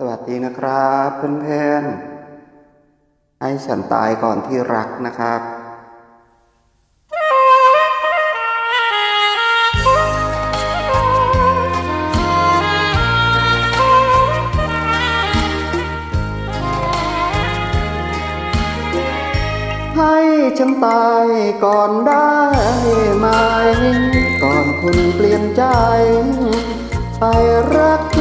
สวัสดีนะครับเพื่อนๆ ให้ฉันตายก่อนที่รักนะครับให้ฉันตายก่อนได้ไหม ก่อนคุณเปลี่ยนใจ ไปรัก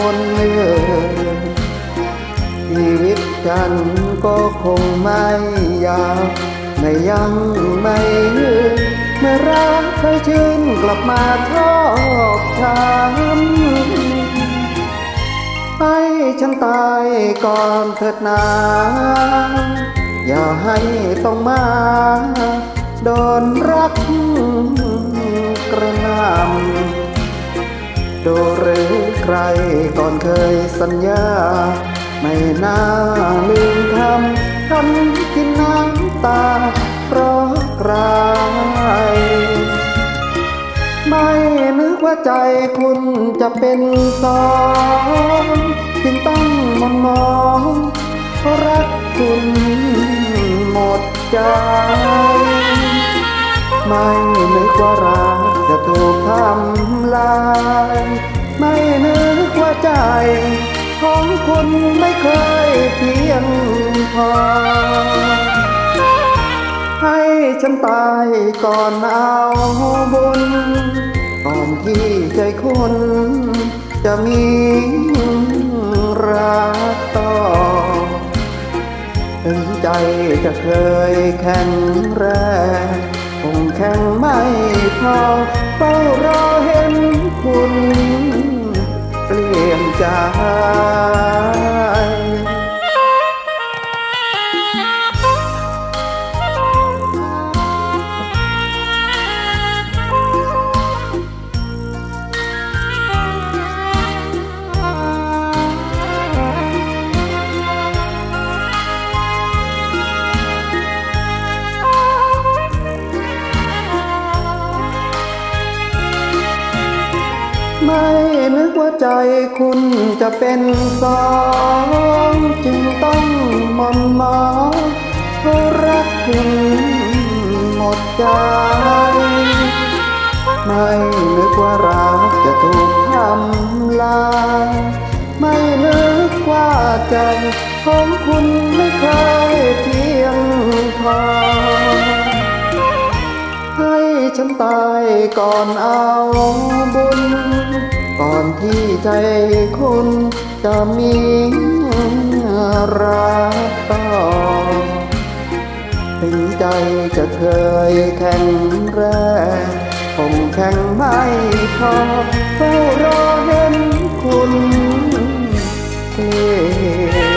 คนอื่นชีวิตฉันก็คงไม่ยาวไม่ยังไม่ยืนเมื่อรักเคยชื่นกลับมาชอบฉันให้ฉันตายก่อนเถิดนาอย่าให้ต้องมาโดนรักกระนำดูหรือ ใครก่อนเคยสัญญา ไม่น่าลืมคำทำกินน้ำตา เพราะใคร ไม่นึกว่าใจคุณจะเป็นสองจึงต้องมองมองเพราะรักคุณหมดใจ ไม่นึกว่ารักจะถูกทำลาย ของคุณไม่เคยเพียงพอ ให้ฉันตายก่อนเอาบุญก่อนที่ใจคุณจะมีรักต่อ ถึงใจจะเคยแข็งแรงคงแข็งไม่พอเฝ้ารอเห็นคุณ ลี่ ไม่นึกว่าใจคุณจะเป็นสองจึงต้องมอนมองเพราะรักคุณหมดใจ ไม่นึกว่ารักจะถูกทำลายไม่นึกว่าใจของคุณไม่เคยเพียงพอให้ฉันตายก่อนเอาบุญ ที่ใจคนจะมีรักต่อ ถึงใจจะเคยแข็งแรงผมแข็งไม่พอเฝ้ารอเห็นคุณเอ